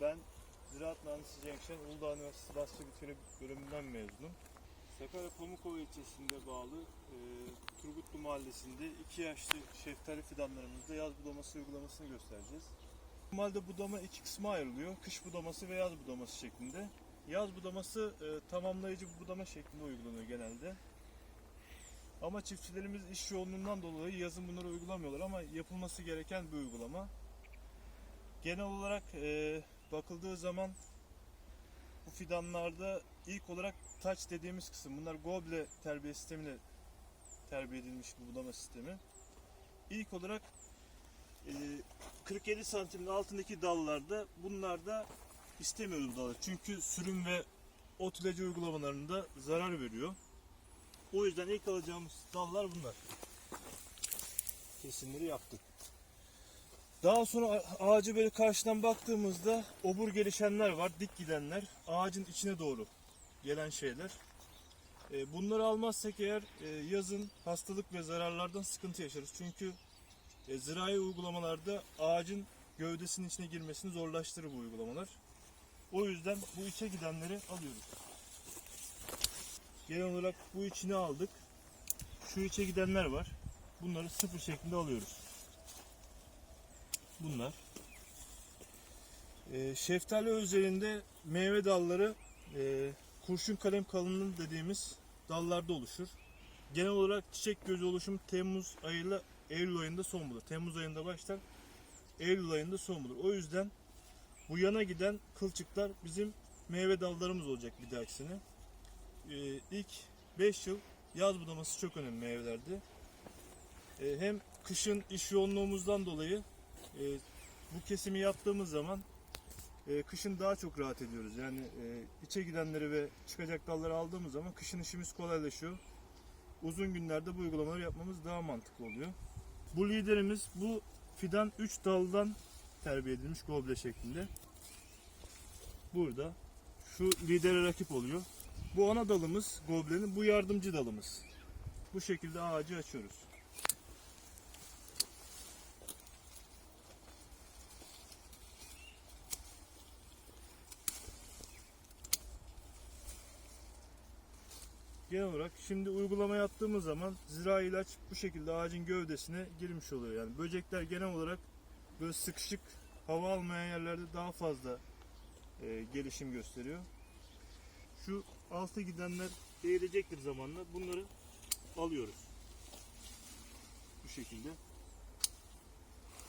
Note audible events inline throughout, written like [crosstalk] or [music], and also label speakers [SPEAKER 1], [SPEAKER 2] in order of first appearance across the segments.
[SPEAKER 1] Ben Ziraat Mühendisi Cenk Şen, Uludağ Üniversitesi Bahçe Bitki bölümünden mezunum. Sakarya Pamukova ilçesinde bağlı e, Turgutlu Mahallesi'nde iki yaşlı şeftali fidanlarımızda yaz budaması uygulamasını göstereceğiz. Normalde budama iki kısma ayrılıyor. Kış budaması ve yaz budaması şeklinde. Yaz budaması e, tamamlayıcı budama şeklinde uygulanıyor genelde. Ama çiftçilerimiz iş yoğunluğundan dolayı yazın bunları uygulamıyorlar ama yapılması gereken bir uygulama. Genel olarak e, bakıldığı zaman bu fidanlarda ilk olarak taç dediğimiz kısım bunlar goble terbiye sistemiyle terbiye edilmiş bir budama sistemi. İlk olarak e, 47 santimin altındaki dallarda bunlarda istemiyoruz bu dalları. Çünkü sürüm ve ot ilacı uygulamalarında zarar veriyor. O yüzden ilk alacağımız dallar bunlar. Kesimleri yaptık. Daha sonra ağacı böyle karşıdan baktığımızda obur gelişenler var, dik gidenler, ağacın içine doğru gelen şeyler. E, Bunları almazsak eğer e, yazın hastalık ve zararlardan sıkıntı yaşarız. Çünkü e, zirai uygulamalarda ağacın gövdesinin içine girmesini zorlaştırır bu uygulamalar. O yüzden bu içe gidenleri alıyoruz. Genel olarak bu içine aldık. Şu içe gidenler var. Bunları sıfır şeklinde alıyoruz. Bunlar. Ee, şeftali özelinde meyve dalları e, kurşun kalem kalınlığı dediğimiz dallarda oluşur. Genel olarak çiçek gözü oluşumu Temmuz ayıyla Eylül ayında son bulur. Temmuz ayında başlar, Eylül ayında son bulur. O yüzden bu yana giden kılçıklar bizim meyve dallarımız olacak bir dahakisine. Ee, ilk 5 yıl yaz budaması çok önemli meyvelerde. Ee, hem kışın iş yoğunluğumuzdan dolayı e, bu kesimi yaptığımız zaman e, kışın daha çok rahat ediyoruz. Yani e, içe gidenleri ve çıkacak dalları aldığımız zaman kışın işimiz kolaylaşıyor. Uzun günlerde bu uygulamaları yapmamız daha mantıklı oluyor. Bu liderimiz bu fidan 3 daldan terbiye edilmiş goble şeklinde. Burada şu lidere rakip oluyor. Bu ana dalımız goblenin, bu yardımcı dalımız. Bu şekilde ağacı açıyoruz. Genel olarak şimdi uygulama yaptığımız zaman zirai ilaç bu şekilde ağacın gövdesine girmiş oluyor. Yani böcekler genel olarak böyle sıkışık hava almayan yerlerde daha fazla e, gelişim gösteriyor. Şu alta gidenler eğilecektir zamanla. Bunları alıyoruz. Bu şekilde.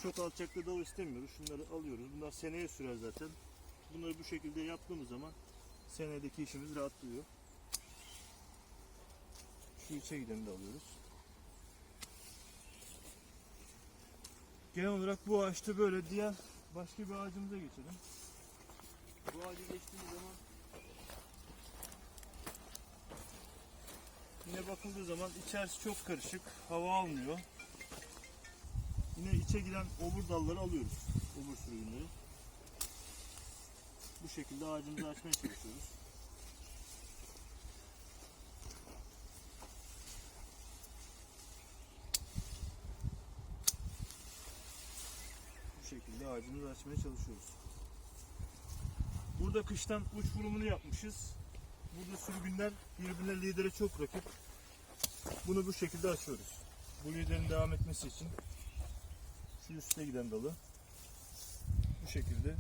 [SPEAKER 1] Çok alçakta dal istemiyoruz. Şunları alıyoruz. Bunlar seneye sürer zaten. Bunları bu şekilde yaptığımız zaman senedeki işimiz rahatlıyor. İçe gideni de alıyoruz. Genel olarak bu ağaçta böyle diğer başka bir ağacımıza geçelim. Bu ağacı geçtiğimiz zaman yine bakıldığı zaman içerisi çok karışık, hava almıyor. Yine içe giden obur dalları alıyoruz. Obur sürgünleri. Bu şekilde ağacımızı açmaya çalışıyoruz. Şekilde ağacımızı açmaya çalışıyoruz. Burada kıştan uç vurumunu yapmışız. Burada sürgünler birbirine lidere çok rakip. Bunu bu şekilde açıyoruz. Bu liderin devam etmesi için şu üstte giden dalı bu şekilde.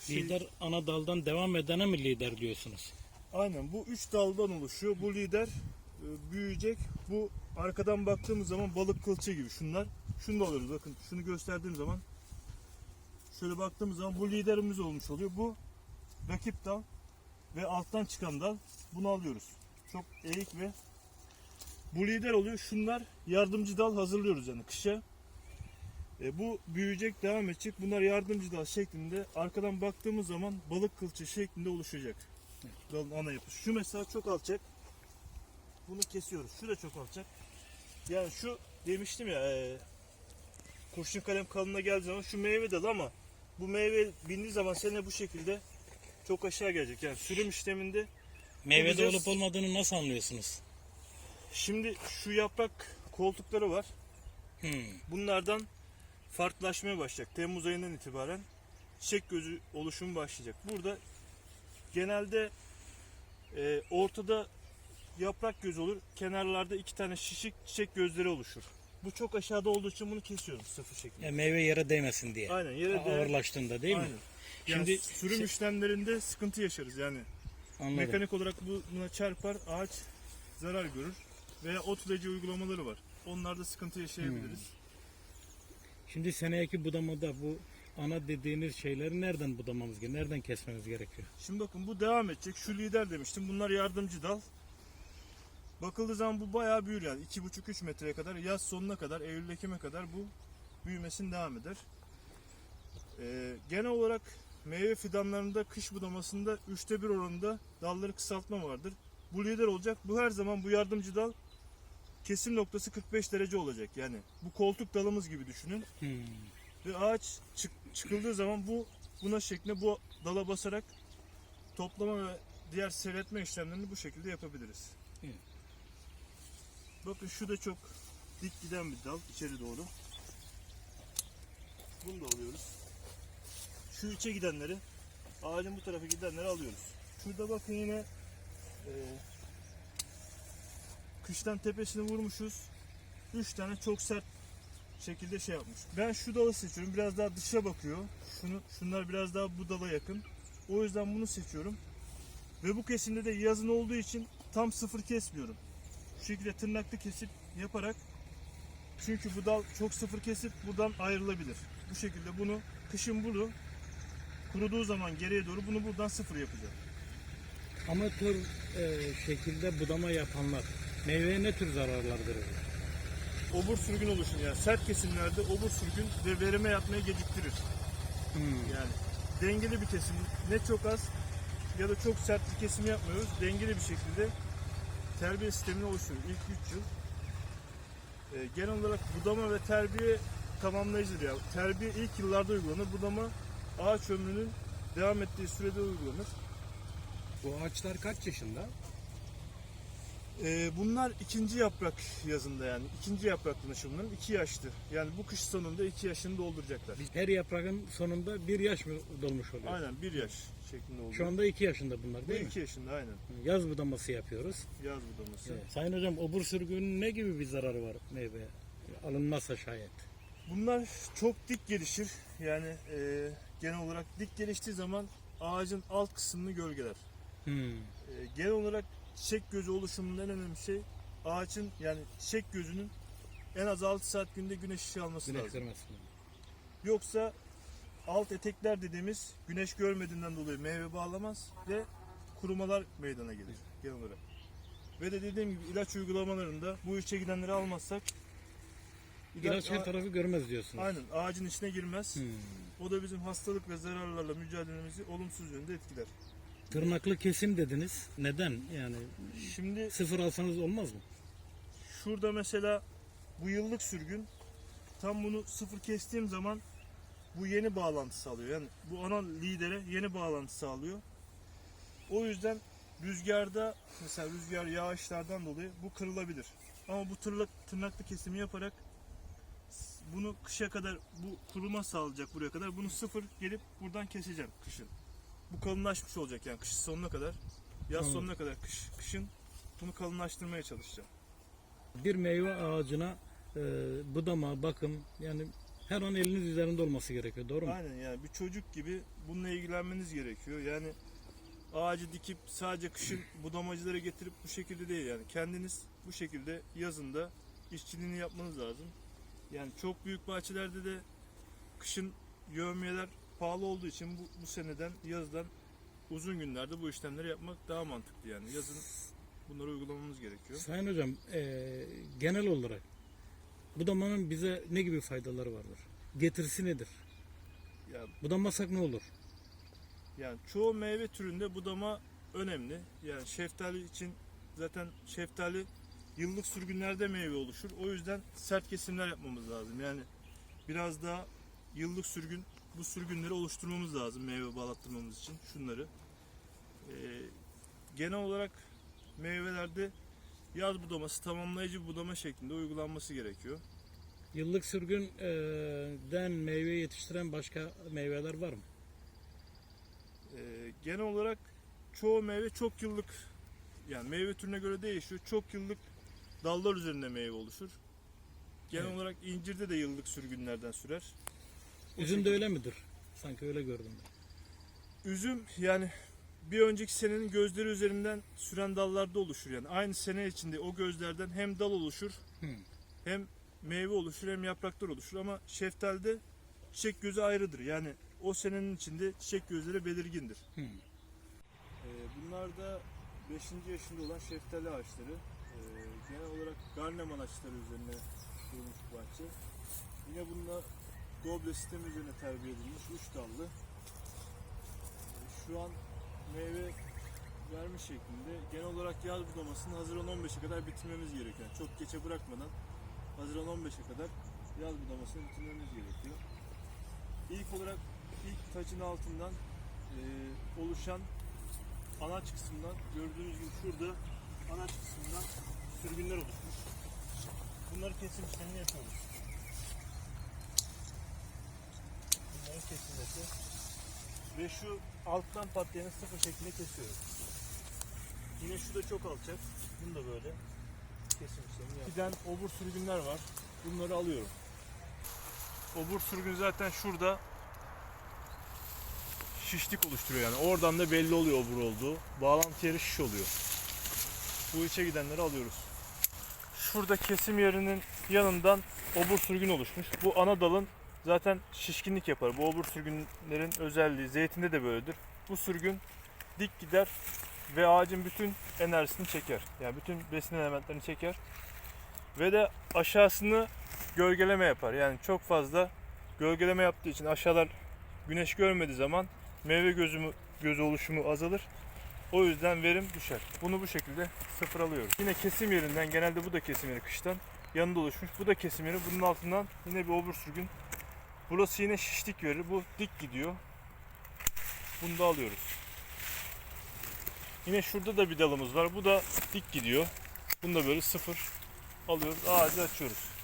[SPEAKER 1] Şey-
[SPEAKER 2] Lider ana daldan devam edene mi lider diyorsunuz?
[SPEAKER 1] Aynen bu üç daldan oluşuyor. Bu lider e, büyüyecek. Bu arkadan baktığımız zaman balık kılçığı gibi şunlar. Şunu da alıyoruz bakın. Şunu gösterdiğim zaman şöyle baktığımız zaman bu liderimiz olmuş oluyor. Bu rakip dal ve alttan çıkan dal. Bunu alıyoruz. Çok eğik ve bu lider oluyor. Şunlar yardımcı dal hazırlıyoruz yani kışa. E, bu büyüyecek, devam edecek. Bunlar yardımcı dal şeklinde. Arkadan baktığımız zaman balık kılçığı şeklinde oluşacak. Dalın ana yapısı. Şu mesela çok alçak. Bunu kesiyoruz. Şu da çok alçak. Yani şu demiştim ya e, kurşun kalem kalınlığına geldiği zaman şu meyve dalı ama bu meyve bindiği zaman sene bu şekilde çok aşağı gelecek. Yani sürüm işleminde
[SPEAKER 2] Meyvede
[SPEAKER 1] Bakacağız.
[SPEAKER 2] olup olmadığını nasıl anlıyorsunuz?
[SPEAKER 1] şimdi şu yaprak koltukları var.
[SPEAKER 2] Hmm.
[SPEAKER 1] Bunlardan farklılaşmaya başlayacak. Temmuz ayından itibaren çiçek gözü oluşumu başlayacak. Burada genelde e, ortada yaprak gözü olur. Kenarlarda iki tane şişik çiçek gözleri oluşur. Bu çok aşağıda olduğu için bunu kesiyoruz sıfır şekilde.
[SPEAKER 2] Ya meyve yere değmesin diye.
[SPEAKER 1] Aynen yere değer-
[SPEAKER 2] Ağırlaştığında değil mi?
[SPEAKER 1] Aynen. Yani
[SPEAKER 2] Şimdi
[SPEAKER 1] sürüm
[SPEAKER 2] şey-
[SPEAKER 1] işlemlerinde sıkıntı yaşarız yani.
[SPEAKER 2] Anladım.
[SPEAKER 1] Mekanik olarak bu- buna çarpar, ağaç zarar görür. Veya ot ilacı uygulamaları var. Onlarda sıkıntı yaşayabiliriz.
[SPEAKER 2] Şimdi seneki budamada bu ana dediğiniz şeyleri nereden budamamız gerekiyor? Nereden kesmemiz gerekiyor?
[SPEAKER 1] Şimdi bakın bu devam edecek. Şu lider demiştim. Bunlar yardımcı dal. Bakıldığı zaman bu bayağı büyür yani. 2,5-3 metreye kadar yaz sonuna kadar, Eylül Ekim'e kadar bu büyümesini devam eder. Ee, genel olarak meyve fidanlarında kış budamasında üçte bir oranında dalları kısaltma vardır. Bu lider olacak. Bu her zaman bu yardımcı dal kesim noktası 45 derece olacak. Yani bu koltuk dalımız gibi düşünün.
[SPEAKER 2] Hmm.
[SPEAKER 1] Ve ağaç çık- çıkıldığı zaman bu buna şeklinde bu dala basarak toplama ve diğer seyretme işlemlerini bu şekilde yapabiliriz.
[SPEAKER 2] Evet.
[SPEAKER 1] Bakın şu da çok dik giden bir dal içeri doğru. Bunu da alıyoruz. Şu içe gidenleri, ağacın bu tarafa gidenleri alıyoruz. Şurada bakın yine e, kıştan tepesini vurmuşuz. Üç tane çok sert şekilde şey yapmış. Ben şu dalı seçiyorum. Biraz daha dışa bakıyor. Şunu, şunlar biraz daha bu dala yakın. O yüzden bunu seçiyorum. Ve bu kesimde de yazın olduğu için tam sıfır kesmiyorum. Şu şekilde tırnaklı kesip yaparak çünkü bu dal çok sıfır kesip buradan ayrılabilir. Bu şekilde bunu kışın bunu kuruduğu zaman geriye doğru bunu buradan sıfır yapacağım.
[SPEAKER 2] Amatör e, şekilde budama yapanlar meyveye ne tür zararlar verir?
[SPEAKER 1] Obur sürgün oluşun yani sert kesimlerde obur sürgün ve verime yatmayı geciktirir.
[SPEAKER 2] Hmm.
[SPEAKER 1] Yani dengeli bir kesim ne çok az ya da çok sert bir kesim yapmıyoruz. Dengeli bir şekilde terbiye sistemini oluşturuyoruz ilk 3 yıl. Ee, genel olarak budama ve terbiye tamamlayıcıdır ya. Terbiye ilk yıllarda uygulanır. Budama ağaç ömrünün devam ettiği sürede uygulanır.
[SPEAKER 3] Bu ağaçlar kaç yaşında?
[SPEAKER 1] Ee, bunlar ikinci yaprak yazında yani. ikinci yaprak tanışı bunların. 2 yaştı. Yani bu kış sonunda 2 yaşını dolduracaklar.
[SPEAKER 2] Her yaprağın sonunda bir yaş mı dolmuş oluyor?
[SPEAKER 1] Aynen 1 yaş şeklinde oluyor.
[SPEAKER 2] Şu anda iki yaşında bunlar
[SPEAKER 1] bu
[SPEAKER 2] değil mi?
[SPEAKER 1] 2 yaşında aynen.
[SPEAKER 2] Yaz budaması yapıyoruz.
[SPEAKER 1] Yaz budaması.
[SPEAKER 2] Evet. Sayın hocam obur sürgünün ne gibi bir zararı var meyveye? Alınmazsa şayet.
[SPEAKER 1] Bunlar çok dik gelişir. Yani e, genel olarak dik geliştiği zaman ağacın alt kısmını gölgeler.
[SPEAKER 2] Hmm.
[SPEAKER 1] E, genel olarak çiçek gözü oluşumunun en önemli şey ağacın yani çiçek gözünün en az 6 saat günde güneş ışığı alması
[SPEAKER 2] Güneş
[SPEAKER 1] lazım.
[SPEAKER 2] görmesin.
[SPEAKER 1] Yoksa alt etekler dediğimiz güneş görmediğinden dolayı meyve bağlamaz ve kurumalar meydana gelir genel olarak. Ve de dediğim gibi ilaç uygulamalarında bu içe gidenleri almazsak
[SPEAKER 2] İlaç her tarafı görmez diyorsunuz.
[SPEAKER 1] Aynen ağacın içine girmez.
[SPEAKER 2] Hmm.
[SPEAKER 1] O da bizim hastalık ve zararlarla mücadelemizi olumsuz yönde etkiler.
[SPEAKER 2] Tırnaklı kesim dediniz. Neden? Yani
[SPEAKER 1] Şimdi
[SPEAKER 2] sıfır alsanız olmaz mı?
[SPEAKER 1] şurada mesela bu yıllık sürgün tam bunu sıfır kestiğim zaman bu yeni bağlantı sağlıyor. Yani bu ana lidere yeni bağlantı sağlıyor. O yüzden rüzgarda mesela rüzgar yağışlardan dolayı bu kırılabilir. Ama bu tırnak, tırnaklı kesimi yaparak bunu kışa kadar bu kuruma sağlayacak buraya kadar. Bunu sıfır gelip buradan keseceğim kışın. Bu kalınlaşmış olacak yani kış sonuna kadar. Yaz
[SPEAKER 2] Anladım.
[SPEAKER 1] sonuna kadar kış, kışın bunu kalınlaştırmaya çalışacağım.
[SPEAKER 2] Bir meyve ağacına e, budama, bakım yani her an eliniz üzerinde olması gerekiyor. Doğru mu?
[SPEAKER 1] Aynen yani bir çocuk gibi bununla ilgilenmeniz gerekiyor. Yani ağacı dikip sadece kışın [clears throat] budamacılara getirip bu şekilde değil yani. Kendiniz bu şekilde yazında işçiliğini yapmanız lazım. Yani çok büyük bahçelerde de kışın yövmiyeler pahalı olduğu için bu, bu seneden yazdan uzun günlerde bu işlemleri yapmak daha mantıklı yani. Yazın bunları uygulamamız gerekiyor.
[SPEAKER 2] Sayın hocam e, genel olarak budamanın bize ne gibi faydaları vardır? Getirisi nedir?
[SPEAKER 1] Ya
[SPEAKER 2] Budamasak ne olur?
[SPEAKER 1] Yani çoğu meyve türünde budama önemli. Yani şeftali için zaten şeftali yıllık sürgünlerde meyve oluşur. O yüzden sert kesimler yapmamız lazım. Yani biraz daha yıllık sürgün bu sürgünleri oluşturmamız lazım meyve bağlattırmamız için şunları. Ee, genel olarak meyvelerde yaz budaması tamamlayıcı budama şeklinde uygulanması gerekiyor.
[SPEAKER 2] Yıllık sürgünden meyve yetiştiren başka meyveler var mı?
[SPEAKER 1] Ee, genel olarak çoğu meyve çok yıllık yani meyve türüne göre değişiyor. Çok yıllık dallar üzerinde meyve oluşur. Genel
[SPEAKER 2] Evet.
[SPEAKER 1] olarak incirde de yıllık sürgünlerden sürer.
[SPEAKER 2] Üzüm de öyle midir? Sanki öyle gördüm ben.
[SPEAKER 1] Üzüm yani bir önceki senenin gözleri üzerinden süren dallarda oluşur yani. Aynı sene içinde o gözlerden hem dal oluşur
[SPEAKER 2] Hı.
[SPEAKER 1] hem meyve oluşur hem yapraklar oluşur ama şeftalide çiçek gözü ayrıdır. Yani o senenin içinde çiçek gözleri belirgindir.
[SPEAKER 2] Hı.
[SPEAKER 1] Ee, bunlar da 5. yaşında olan şeftali ağaçları. Ee, genel olarak garnem ağaçları üzerine kurulmuş bahçe. Yine bununla doble sistemi üzerine terbiye edilmiş 3 dallı. Şu an meyve vermiş şeklinde. Genel olarak yaz budamasını Haziran 15'e kadar bitirmemiz gerekiyor. Çok geçe bırakmadan Haziran 15'e kadar yaz budamasını bitirmemiz gerekiyor. İlk olarak ilk tacın altından e, oluşan anaç kısmından gördüğünüz gibi şurada anaç kısmından sürgünler oluşmuş. Bunları kesim işlemini yapıyoruz. Bunların kesilmesi ve şu alttan patlayanı sıfır şekilde kesiyoruz. Yine şu da çok alçak. Bunu da böyle kesim işlemi yapıyoruz. Giden obur sürgünler var. Bunları alıyorum. Obur sürgün zaten şurada şişlik oluşturuyor yani. Oradan da belli oluyor obur olduğu. Bağlantı yeri şiş oluyor. Bu içe gidenleri alıyoruz. Şurada kesim yerinin yanından obur sürgün oluşmuş. Bu ana dalın zaten şişkinlik yapar. Bu obur sürgünlerin özelliği zeytinde de böyledir. Bu sürgün dik gider ve ağacın bütün enerjisini çeker. Yani bütün besin elementlerini çeker. Ve de aşağısını gölgeleme yapar. Yani çok fazla gölgeleme yaptığı için aşağılar güneş görmediği zaman meyve gözümü, gözü oluşumu azalır. O yüzden verim düşer. Bunu bu şekilde sıfır alıyoruz. Yine kesim yerinden genelde bu da kesim yeri kıştan yanında oluşmuş. Bu da kesim yeri. Bunun altından yine bir obur sürgün. Burası yine şişlik verir. Bu dik gidiyor. Bunu da alıyoruz. Yine şurada da bir dalımız var. Bu da dik gidiyor. Bunu da böyle sıfır alıyoruz. Ağacı açıyoruz.